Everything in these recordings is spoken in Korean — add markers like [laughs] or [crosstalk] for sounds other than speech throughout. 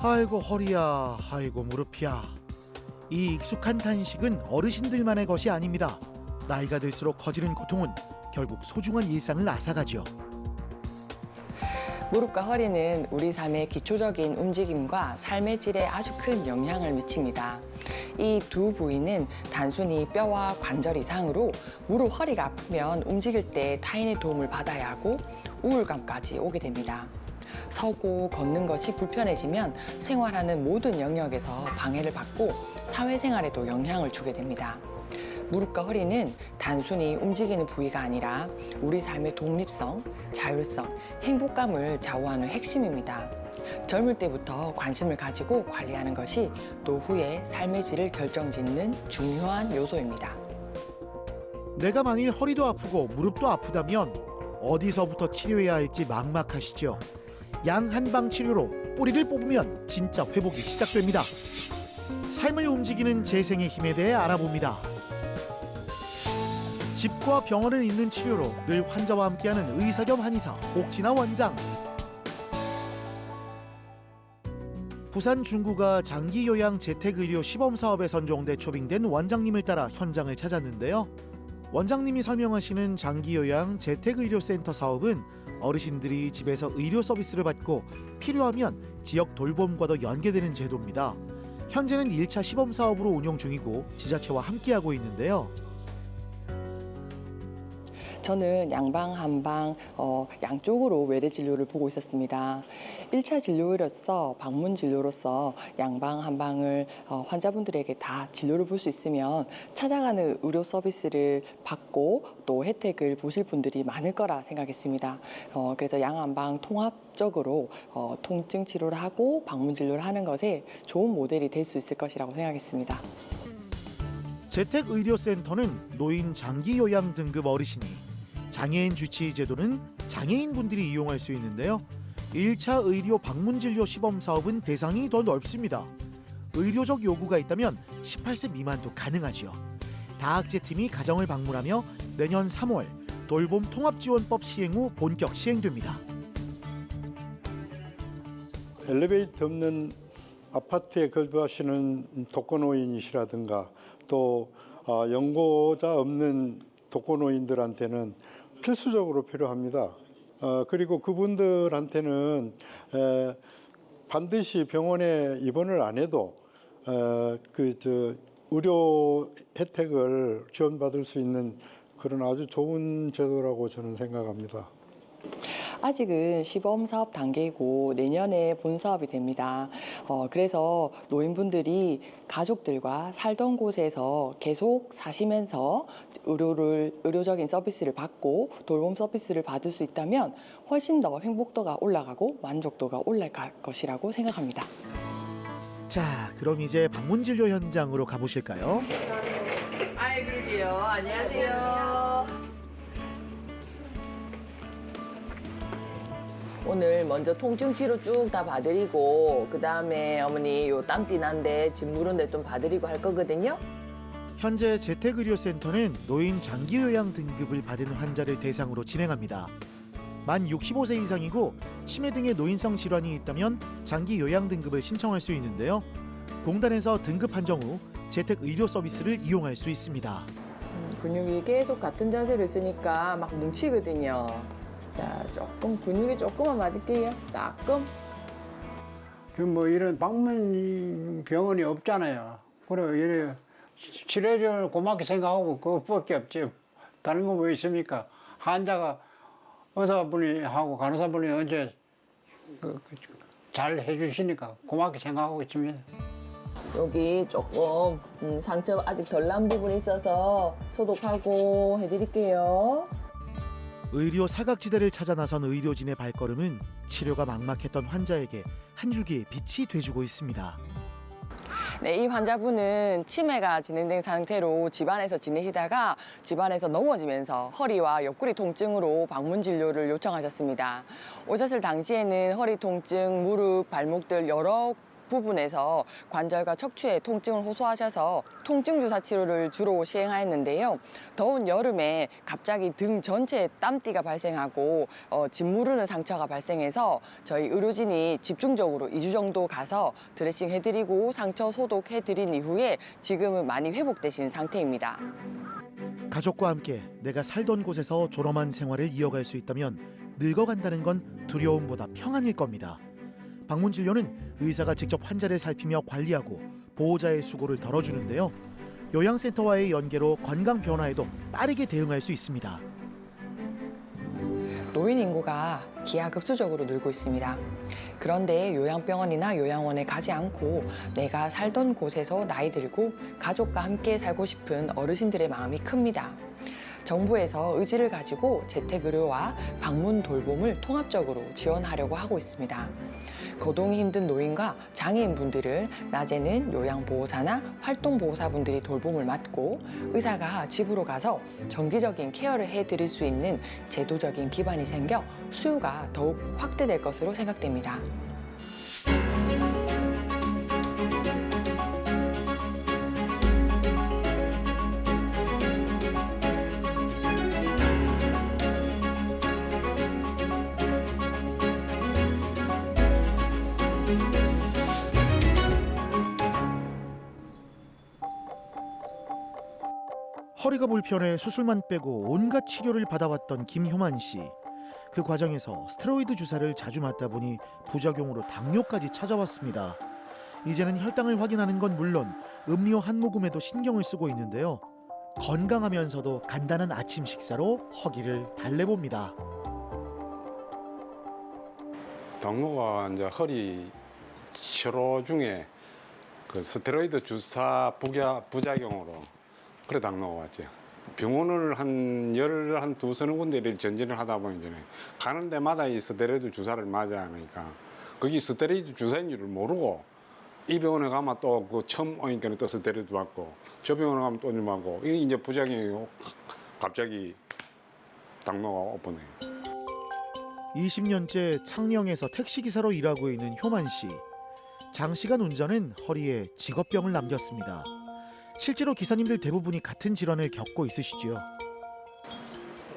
아이고 허리야, 아이고 무릎이야. 이 익숙한 탄식은 어르신들만의 것이 아닙니다. 나이가 들수록 커지는 고통은 결국 소중한 일상을 앗아가죠. 무릎과 허리는 우리 삶의 기초적인 움직임과 삶의 질에 아주 큰 영향을 미칩니다. 이 두 부위는 단순히 뼈와 관절 이상으로 무릎, 허리가 아프면 움직일 때 타인의 도움을 받아야 하고 우울감까지 오게 됩니다. 서고 걷는 것이 불편해지면 생활하는 모든 영역에서 방해를 받고 사회생활에도 영향을 주게 됩니다. 무릎과 허리는 단순히 움직이는 부위가 아니라 우리 삶의 독립성, 자율성, 행복감을 좌우하는 핵심입니다. 젊을 때부터 관심을 가지고 관리하는 것이 노후의 삶의 질을 결정짓는 중요한 요소입니다. 내가 만일 허리도 아프고 무릎도 아프다면 어디서부터 치료해야 할지 막막하시죠. 양 한방 치료로 뿌리를 뽑으면 진짜 회복이 시작됩니다. 삶을 움직이는 재생의 힘에 대해 알아봅니다. 집과 병원을 잇는 치료로 늘 환자와 함께하는 의사 겸 한의사 옥진아 원장. 부산 중구가 장기 요양 재택 의료 시범 사업에 선정돼 초빙된 원장님을 따라 현장을 찾았는데요. 원장님이 설명하시는 장기 요양 재택 의료 센터 사업은 어르신들이 집에서 의료 서비스를 받고 필요하면 지역 돌봄과도 연계되는 제도입니다. 현재는 1차 시범 사업으로 운영 중이고 지자체와 함께하고 있는데요. 저는 양방, 한방, 어, 양쪽으로 외래 진료를 보고 있었습니다. 1차 진료로서 방문 진료로서 양방, 한방을 어, 환자분들에게 다 진료를 볼 수 있으면 찾아가는 의료 서비스를 받고 또 혜택을 보실 분들이 많을 거라 생각했습니다. 어, 그래서 양한방 통합적으로 어, 통증 치료를 하고 방문 진료를 하는 것에 좋은 모델이 될 수 있을 것이라고 생각했습니다. 재택 의료 센터는 노인 장기 요양 등급 어르신이 장애인 주치 제도는 장애인 분들이 이용할 수 있는데요. 1차 의료 방문 진료 시범 사업은 대상이 더 넓습니다. 의료적 요구가 있다면 18세 미만도 가능하지요. 다학제 팀이 가정을 방문하며 내년 3월 돌봄 통합지원법 시행 후 본격 시행됩니다. 엘리베이터 없는 아파트에 거주하시는 독거노인이시라든가 또 어, 연고자 없는 독거노인들한테는 필수적으로 필요합니다. 어, 그리고 그분들한테는 에, 반드시 병원에 입원을 안 해도 어, 그저 의료 혜택을 지원받을 수 있는 그런 아주 좋은 제도라고 저는 생각합니다. 아직은 시범 사업 단계이고 내년에 본 사업이 됩니다. 어, 그래서 노인분들이 가족들과 살던 곳에서 계속 사시면서 의료를 의료적인 서비스를 받고 돌봄 서비스를 받을 수 있다면 훨씬 더 행복도가 올라가고 만족도가 올라갈 것이라고 생각합니다. 자, 그럼 이제 방문 진료 현장으로 가보실까요? 아이 그러게요. 안녕하세요. 오늘 먼저 통증 치료 쭉 다 봐드리고 그 다음에 어머니 요 땀띠 난데 집 무른데 좀 봐드리고 할 거거든요. 현재 재택의료센터는 노인 장기 요양 등급을 받은 환자를 대상으로 진행합니다. 만 65세 이상이고 치매 등의 노인성 질환이 있다면 장기 요양 등급을 신청할 수 있는데요. 공단에서 등급 판정 후 재택 의료 서비스를 이용할 수 있습니다. 근육이 계속 같은 자세로 있으니까 막 뭉치거든요. 자, 조금 근육이 조금만 맞을게요. 따끔. 그뭐 이런 방문 병원이 없잖아요. 그래 이래 치료를 고맙게 생각하고 그것밖에 없지. 다른 거 뭐 있습니까? 환자가 의사분이 하고 간호사분이 언제 그, 그, 잘 해주시니까 고맙게 생각하고 있습니다. 여기 조금 음, 상처 아직 덜 난 부분이 있어서 소독하고 해드릴게요. 의료 사각지대를 찾아 나선 의료진의 발걸음은 치료가 막막했던 환자에게 한 줄기의 빛이 돼주고 있습니다. 네, 이 환자분은 치매가 진행된 상태로 집안에서 지내시다가 집안에서 넘어지면서 허리와 옆구리 통증으로 방문 진료를 요청하셨습니다. 오셨을 당시에는 허리 통증, 무릎, 발목들 여러 부분에서 관절과 척추의 통증을 호소하셔서 통증 주사 치료를 주로 시행하였는데요. 더운 여름에 갑자기 등 전체에 땀띠가 발생하고 어, 짓무르는 상처가 발생해서 저희 의료진이 집중적으로 2주 정도 가서 드레싱 해드리고 상처 소독해드린 이후에 지금은 많이 회복되신 상태입니다. 가족과 함께 내가 살던 곳에서 존엄한 생활을 이어갈 수 있다면 늙어간다는 건 두려움보다 평안일 겁니다. 방문 진료는 의사가 직접 환자를 살피며 관리하고 보호자의 수고를 덜어주는데요. 요양센터와의 연계로 건강 변화에도 빠르게 대응할 수 있습니다. 노인 인구가 기하급수적으로 늘고 있습니다. 그런데 요양병원이나 요양원에 가지 않고 내가 살던 곳에서 나이 들고 가족과 함께 살고 싶은 어르신들의 마음이 큽니다. 정부에서 의지를 가지고 재택의료와 방문 돌봄을 통합적으로 지원하려고 하고 있습니다. 거동이 힘든 노인과 장애인분들을 낮에는 요양보호사나 활동보호사분들이 돌봄을 맡고 의사가 집으로 가서 정기적인 케어를 해드릴 수 있는 제도적인 기반이 생겨 수요가 더욱 확대될 것으로 생각됩니다. 허리가 불편해 수술만 빼고 온갖 치료를 받아왔던 김효만 씨. 그 과정에서 스테로이드 주사를 자주 맞다 보니 부작용으로 당뇨까지 찾아왔습니다. 이제는 혈당을 확인하는 건 물론 음료 한 모금에도 신경을 쓰고 있는데요. 건강하면서도 간단한 아침 식사로 허기를 달래봅니다. 당뇨가 이제 허리 치료 중에 그 스테로이드 주사 부작용으로 그래 왔죠. 병원을 한 열 한 두 서너 군데를 전진을 하다 보니 이제 가는 데마다 이 스테로이드 주사를 맞아야 하니까 거기 스테로이드 주사인 줄을 모르고 이 병원에 가면 또 그 처음 오니까 또 스테로이드 맞고 저 병원에 가면 또 맞고 이게 이제 부작용이 갑자기 당뇨가 오버네. 20년째 창녕에서 택시기사로 일하고 있는 효만 씨. 장시간 운전은 허리에 직업병을 남겼습니다. 실제로 기사님들 대부분이 같은 질환을 겪고 있으시지요.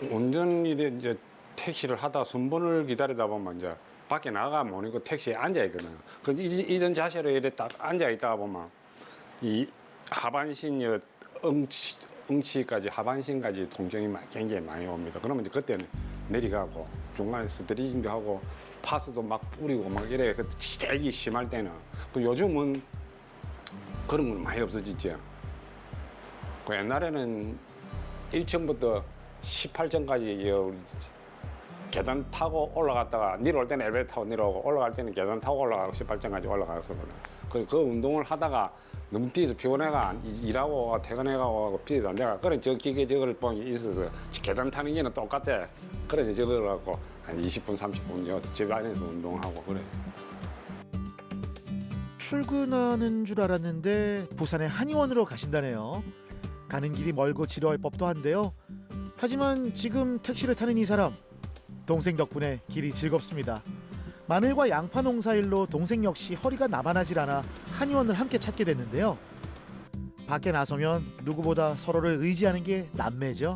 운전일에 이제 택시를 하다 순번을 기다리다 보면 이제 밖에 나가 모니까 택시에 앉아 있거든. 그 이- 이전 자세로 이래 딱 앉아 있다 보면 이 하반신이 응치, 응치까지 하반신까지 통증이 막 굉장히 많이 옵니다. 그러면 이제 그때는 내리가고 중간에 스트리징도 하고 파스도 막 뿌리고 막 이래 그 되게 심할 때는 그 요즘은 그런 건 많이 없어졌죠. 그 옛날에는 1층부터 18층까지 계단 타고 올라갔다가 내려올 때는 엘리베이터 타고 내려오고 올라갈 때는 계단 타고 올라가고 18층까지 올라갔었거든. 그, 그 운동을 하다가 너무 뛰어서 피곤해가 이- 일하고 퇴근해가고 피해서 안 돼가 그래 저 기계 저걸 보기 있어서 계단 타는 게는 똑같아. 그래서 저걸 갖고 한 20분 30분 여기서 집 안에서 운동하고 그래. 출근하는 줄 알았는데 부산의 한의원으로 가신다네요. 가는 길이 멀고 지루할 법도 한데요. 하지만 지금 택시를 타는 이 사람 동생 덕분에 길이 즐겁습니다. 마늘과 양파 농사 일로 동생 역시 허리가 나만하질 않아 한의원을 함께 찾게 됐는데요. 밖에 나서면 누구보다 서로를 의지하는 게 남매죠.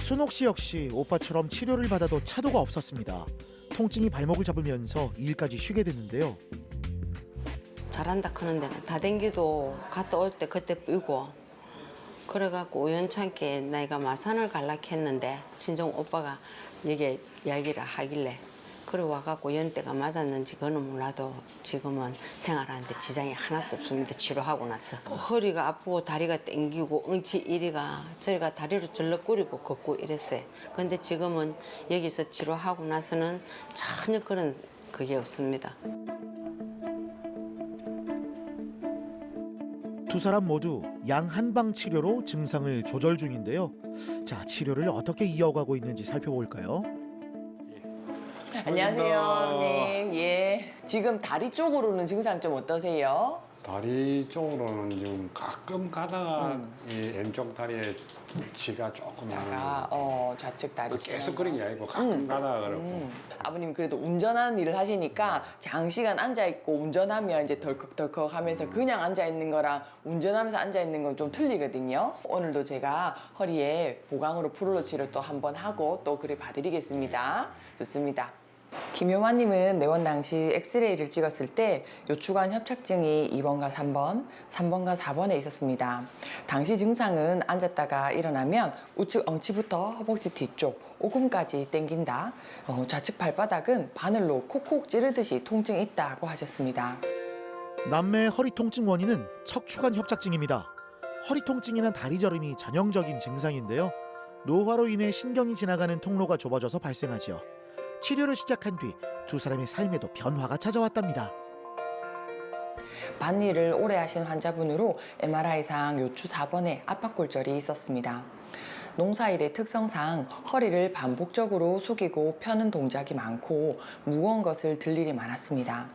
순옥 씨 역시 오빠처럼 치료를 받아도 차도가 없었습니다. 통증이 발목을 잡으면서 일까지 쉬게 됐는데요. 잘한다 크는 데는 다댕기도 갔다 올 때 그때 뿌고 그래갖고 우연찮게 내가 마산을 갈라 했는데 친정 오빠가 여기 이야기를 하길래 그래 와갖고 연대가 맞았는지 그거는 몰라도 지금은 생활하는데 지장이 하나도 없습니다. 치료하고 나서. 허리가 아프고 다리가 땡기고 응치 이리가 저리가 다리를 절렁거리고 걷고 이랬어요. 근데 지금은 여기서 치료하고 나서는 전혀 그런 그게 없습니다 사람 모두 양 한방 치료로 증상을 조절 중인데요. 자, 치료를 어떻게 이어가고 있는지 살펴볼까요? 안녕하세요, 언님. 예. 지금 다리 쪽으로는 증상 좀 어떠세요? 다리 쪽으로는 지금 가끔 가다가 음. 이 왼쪽 다리에 지가 조금 나는 가 어, 좌측 다리 계속 그런 게 아니고 가끔 음. 가다가 그렇고 음. 아버님 그래도 운전하는 일을 하시니까 장시간 앉아 있고 운전하면 이제 덜컥덜컥 하면서 그냥 앉아 있는 거랑 운전하면서 앉아 있는 건 좀 틀리거든요. 오늘도 제가 허리에 보강으로 프롤로 치료 또한번 하고 또 그래 봐드리겠습니다. 좋습니다. 김효만님은 내원 당시 엑스레이를 찍었을 때 요추관 협착증이 2번과 3번, 3번과 4번에 있었습니다. 당시 증상은 앉았다가 일어나면 우측 엉치부터 허벅지 뒤쪽, 오금까지 땡긴다. 어, 좌측 발바닥은 바늘로 콕콕 찌르듯이 통증이 있다고 하셨습니다. 남매의 허리 통증 원인은 척추관 협착증입니다. 허리 통증이나 다리 저림이 전형적인 증상인데요. 노화로 인해 신경이 지나가는 통로가 좁아져서 발생하죠. 치료를 시작한 뒤 두 사람의 삶에도 변화가 찾아왔답니다. 반일을 오래 하신 환자분으로 MRI상 요추 4번에 압박골절이 있었습니다. 농사일의 특성상 허리를 반복적으로 숙이고 펴는 동작이 많고 무거운 것을 들 일이 많았습니다.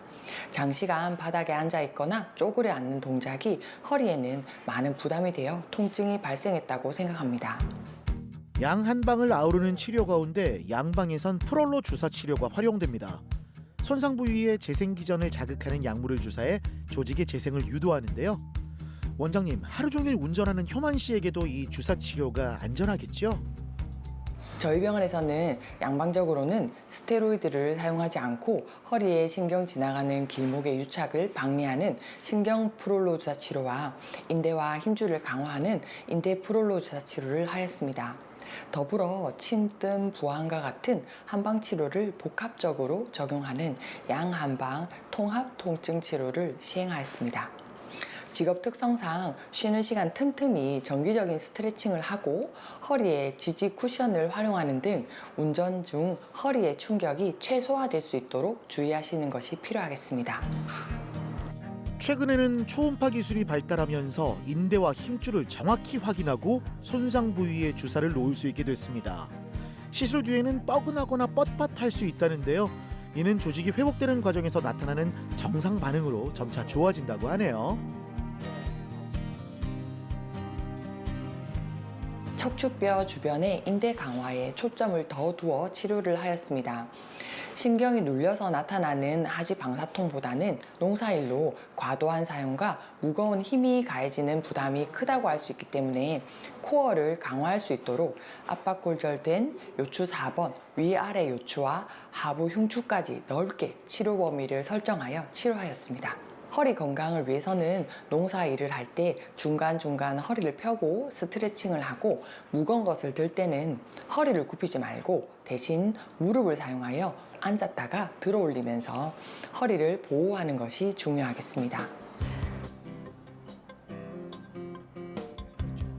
장시간 바닥에 앉아 있거나 쪼그려 앉는 동작이 허리에는 많은 부담이 되어 통증이 발생했다고 생각합니다. 양 한 방을 아우르는 치료 가운데 양방에선 프롤로 주사 치료가 활용됩니다. 손상 부위의 재생 기전을 자극하는 약물을 주사해 조직의 재생을 유도하는데요. 원장님, 하루 종일 운전하는 효만 씨에게도 이 주사 치료가 안전하겠죠? 저희 병원에서는 양방적으로는 스테로이드를 사용하지 않고 허리에 신경 지나가는 길목의 유착을 방해하는 신경 프롤로 주사 치료와 인대와 힘줄을 강화하는 인대 프롤로 주사 치료를 하였습니다. 더불어 침뜸, 부항과 같은 한방 치료를 복합적으로 적용하는 양한방 통합 통증 치료를 시행하였습니다. 직업 특성상 쉬는 시간 틈틈이 정기적인 스트레칭을 하고 허리에 지지 쿠션을 활용하는 등 운전 중 허리의 충격이 최소화될 수 있도록 주의하시는 것이 필요하겠습니다. 최근에는 초음파 기술이 발달하면서 인대와 힘줄을 정확히 확인하고 손상 부위에 주사를 놓을 수 있게 됐습니다. 시술 뒤에는 뻐근하거나 뻣뻣할 수 있다는데요. 이는 조직이 회복되는 과정에서 나타나는 정상 반응으로 점차 좋아진다고 하네요. 척추뼈 주변의 인대 강화에 초점을 더 두어 치료를 하였습니다. 신경이 눌려서 나타나는 하지 방사통보다는 농사일로 과도한 사용과 무거운 힘이 가해지는 부담이 크다고 할 수 있기 때문에 코어를 강화할 수 있도록 압박 골절된 요추 4번 위아래 요추와 하부 흉추까지 넓게 치료 범위를 설정하여 치료하였습니다. 허리 건강을 위해서는 농사 일을 할 때 중간중간 허리를 펴고 스트레칭을 하고 무거운 것을 들 때는 허리를 굽히지 말고 대신 무릎을 사용하여 앉았다가 들어 올리면서 허리를 보호하는 것이 중요하겠습니다.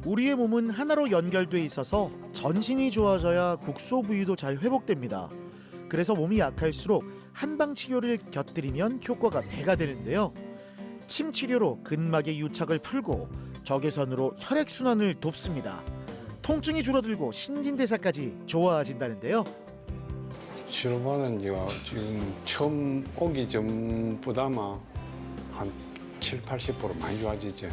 우리의 몸은 하나로 연결돼 있어서 전신이 좋아져야 국소 부위도 잘 회복됩니다. 그래서 몸이 약할수록 한방 치료를 곁들이면 효과가 배가 되는데요. 침 치료로 근막의 유착을 풀고 적외선으로 혈액 순환을 돕습니다. 통증이 줄어들고 신진대사까지 좋아진다는데요. 치료받은 지가 지금 처음 오기 전보다만 한 7, 80% 많이 좋아지죠.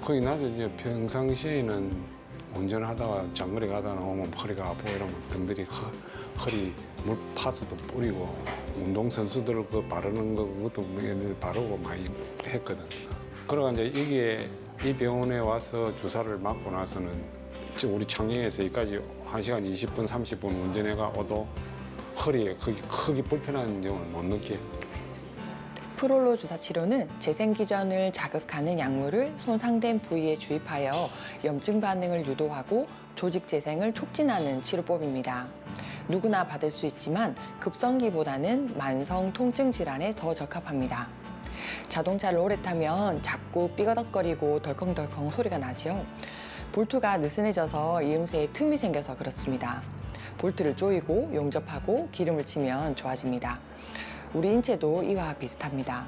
거기 나도 이제 평상시에는 운전하다가 장거리 가다 나오면 허리가 아프고 이러면 등들이 허, 허리 물 파스도 뿌리고 운동선수들 그 바르는 거 그것도 바르고 많이 했거든. 그러고 이제 이게 이 병원에 와서 주사를 맞고 나서는 우리 창녕에서 여기까지 1시간 20분, 30분 운전해가 오도 허리에 크게, 크게 불편한 점을 못 느껴. 프롤로 주사 치료는 재생 기전을 자극하는 약물을 손상된 부위에 주입하여 염증 반응을 유도하고 조직 재생을 촉진하는 치료법입니다. 누구나 받을 수 있지만 급성기보다는 만성 통증 질환에 더 적합합니다. 자동차를 오래 타면 자꾸 삐거덕거리고 덜컹덜컹 소리가 나지요. 볼트가 느슨해져서 이음새에 틈이 생겨서 그렇습니다. 볼트를 조이고 용접하고 기름을 치면 좋아집니다. 우리 인체도 이와 비슷합니다.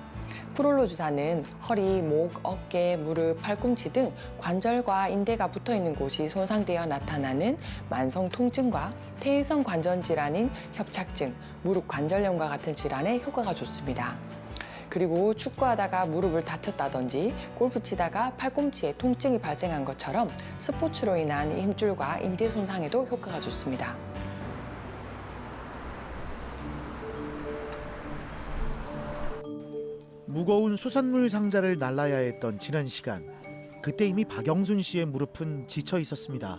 프롤로 주사는 허리, 목, 어깨, 무릎, 팔꿈치 등 관절과 인대가 붙어 있는 곳이 손상되어 나타나는 만성 통증과 퇴행성 관절 질환인 협착증, 무릎 관절염과 같은 질환에 효과가 좋습니다. 그리고 축구하다가 무릎을 다쳤다든지 골프 치다가 팔꿈치에 통증이 발생한 것처럼 스포츠로 인한 힘줄과 인대 손상에도 효과가 좋습니다. 무거운 수산물 상자를 날라야 했던 지난 시간 그때 이미 박영순 씨의 무릎은 지쳐 있었습니다.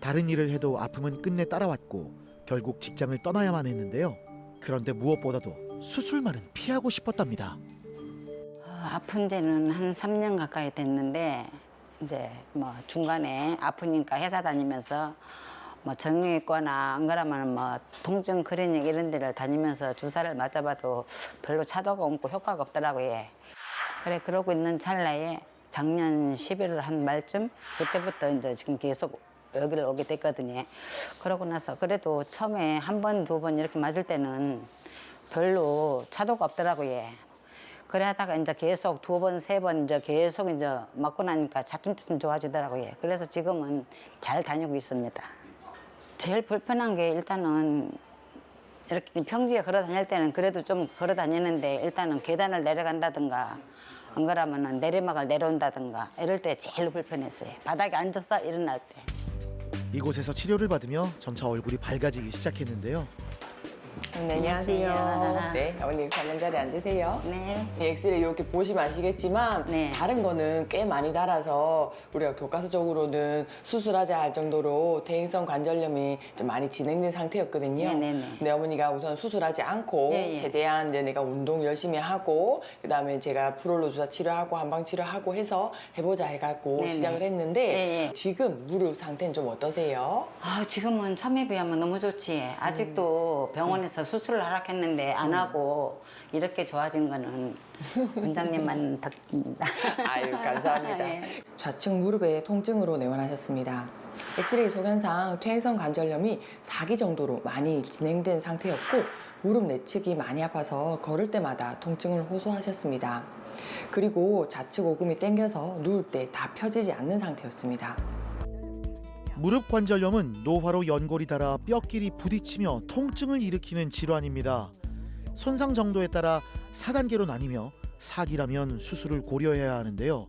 다른 일을 해도 아픔은 끝내 따라왔고 결국 직장을 떠나야만 했는데요. 그런데 무엇보다도 수술만은 피하고 싶었답니다. 어, 아픈 데는 한 3년 가까이 됐는데 이제 뭐 중간에 아프니까 회사 다니면서 뭐 정형외과나 안 그러면 뭐 통증 클리닉 이런 데를 다니면서 주사를 맞아봐도 별로 차도가 없고 효과가 없더라고요. 예. 그래 그러고 있는 찰나에 작년 11월 한 말쯤 그때부터 이제 지금 계속 여기를 오게 됐거든요. 그러고 나서 그래도 처음에 한 번, 두 번 이렇게 맞을 때는 별로 차도가 없더라고요. 그래 하다가 이제 계속 두 번, 세 번 이제 계속 이제 맞고 나니까 차츰차츰 좋아지더라고요. 그래서 지금은 잘 다니고 있습니다. 제일 불편한 게 일단은 이렇게 평지에 걸어 다닐 때는 그래도 좀 걸어 다니는데 일단은 계단을 내려간다든가 안 그러면은 내리막을 내려온다든가 이럴 때 제일 불편했어요. 바닥에 앉아서 일어날 때. 이곳에서 치료를 받으며 점차 얼굴이 밝아지기 시작했는데요. 네, 안녕하세요. 네, 어머님 관련 자리에 앉으세요. 네. 이 엑스레이 이렇게 보시면 아시겠지만 네. 다른 거는 꽤 많이 달아서 우리가 교과서적으로는 수술하자 할 정도로 대인성 관절염이 좀 많이 진행된 상태였거든요. 네네네. 네, 어머니가 우선 수술하지 않고 예, 예. 최대한 이제 내가 운동 열심히 하고 그다음에 제가 프롤로 주사 치료하고 한방 치료하고 해서 해보자 해갖고 네네. 시작을 했는데 예, 예. 지금 무릎 상태는 좀 어떠세요? 아, 지금은 처음에 비하면 너무 좋지. 아직도 병원에 서 수술을 하락했는데 안 하고 이렇게 좋아진 거는 원장님만 [laughs] 덕입니다. 아유 감사합니다. [laughs] 예. 좌측 무릎에 통증으로 내원하셨습니다. 엑스레이 소견상 퇴행성 관절염이 4기 정도로 많이 진행된 상태였고 무릎 내측이 많이 아파서 걸을 때마다 통증을 호소하셨습니다. 그리고 좌측 오금이 당겨서 누울 때 다 펴지지 않는 상태였습니다. 무릎 관절염은 노화로 연골이 닳아 뼈끼리 부딪히며 통증을 일으키는 질환입니다. 손상 정도에 따라 4단계로 나뉘며 4기라면 수술을 고려해야 하는데요.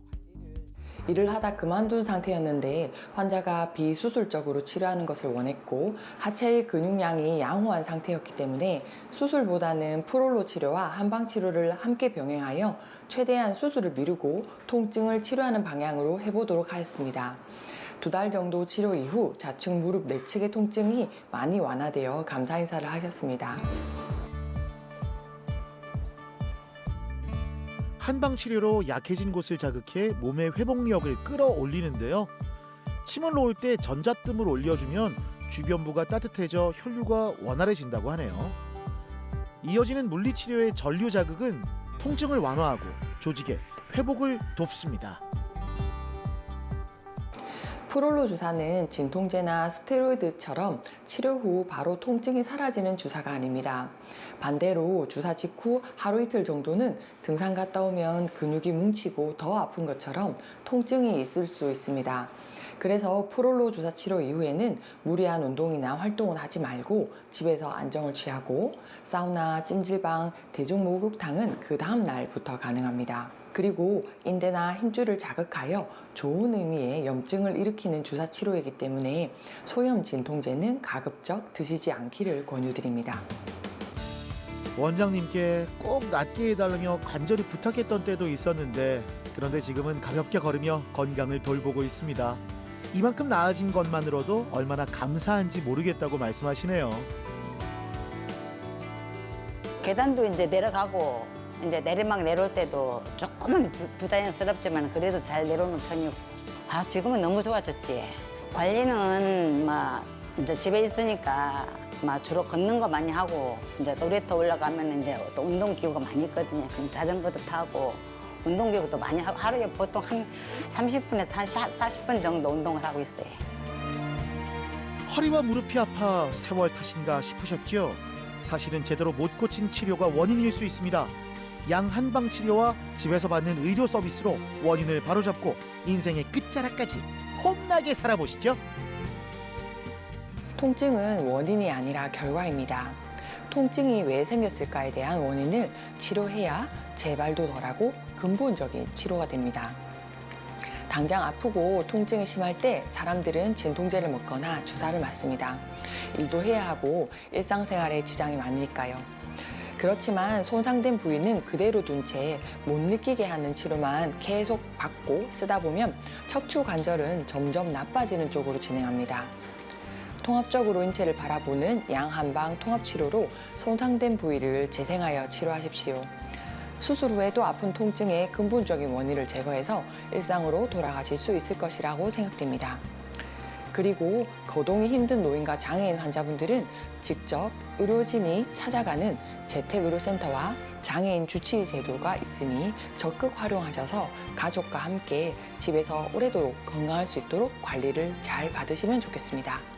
일을 하다 그만둔 상태였는데 환자가 비수술적으로 치료하는 것을 원했고 하체의 근육량이 양호한 상태였기 때문에 수술보다는 프롤로 치료와 한방 치료를 함께 병행하여 최대한 수술을 미루고 통증을 치료하는 방향으로 해보도록 하였습니다. 두 달 정도 치료 이후 좌측 무릎 내측의 통증이 많이 완화되어 감사 인사를 하셨습니다. 한방 치료로 약해진 곳을 자극해 몸의 회복력을 끌어올리는데요. 침을 놓을 때 전자뜸을 올려주면 주변부가 따뜻해져 혈류가 원활해진다고 하네요. 이어지는 물리치료의 전류 자극은 통증을 완화하고 조직의 회복을 돕습니다. 프롤로 주사는 진통제나 스테로이드처럼 치료 후 바로 통증이 사라지는 주사가 아닙니다. 반대로 주사 직후 하루 이틀 정도는 등산 갔다 오면 근육이 뭉치고 더 아픈 것처럼 통증이 있을 수 있습니다. 그래서 프롤로 주사 치료 이후에는 무리한 운동이나 활동을 하지 말고 집에서 안정을 취하고 사우나, 찜질방, 대중 목욕탕은 그 다음 날부터 가능합니다. 그리고 인대나 힘줄을 자극하여 좋은 의미의 염증을 일으키는 주사 치료이기 때문에 소염 진통제는 가급적 드시지 않기를 권유드립니다. 원장님께 꼭 낫게 해달라며 간절히 부탁했던 때도 있었는데 그런데 지금은 가볍게 걸으며 건강을 돌보고 있습니다. 이만큼 나아진 것만으로도 얼마나 감사한지 모르겠다고 말씀하시네요. 계단도 이제 내려가고 이제 내리막 내려올 때도 조금은 부- 부자연스럽지만 그래도 잘 내려오는 편이고 아 지금은 너무 좋아졌지 관리는 막 이제 집에 있으니까 막 주로 걷는 거 많이 하고 이제 놀이터 올라가면 이제 또 운동 기구가 많이 있거든요 그럼 자전거도 타고 운동 기구도 많이 하고 하루에 보통 한 30분에서 한 40분 정도 운동을 하고 있어요. 허리와 무릎이 아파 세월 탓인가 싶으셨죠? 사실은 제대로 못 고친 치료가 원인일 수 있습니다. 양 한방 치료와 집에서 받는 의료 서비스로 원인을 바로잡고 인생의 끝자락까지 폼나게 살아보시죠. 통증은 원인이 아니라 결과입니다. 통증이 왜 생겼을까에 대한 원인을 치료해야 재발도 덜하고 근본적인 치료가 됩니다. 당장 아프고 통증이 심할 때 사람들은 진통제를 먹거나 주사를 맞습니다. 일도 해야 하고 일상생활에 지장이 많으니까요. 그렇지만 손상된 부위는 그대로 둔 채 못 느끼게 하는 치료만 계속 받고 쓰다 보면 척추 관절은 점점 나빠지는 쪽으로 진행합니다. 통합적으로 인체를 바라보는 양한방 통합치료로 손상된 부위를 재생하여 치료하십시오. 수술 후에도 아픈 통증의 근본적인 원인을 제거해서 일상으로 돌아가실 수 있을 것이라고 생각됩니다. 그리고 거동이 힘든 노인과 장애인 환자분들은 직접 의료진이 찾아가는 재택의료센터와 장애인 주치의 제도가 있으니 적극 활용하셔서 가족과 함께 집에서 오래도록 건강할 수 있도록 관리를 잘 받으시면 좋겠습니다.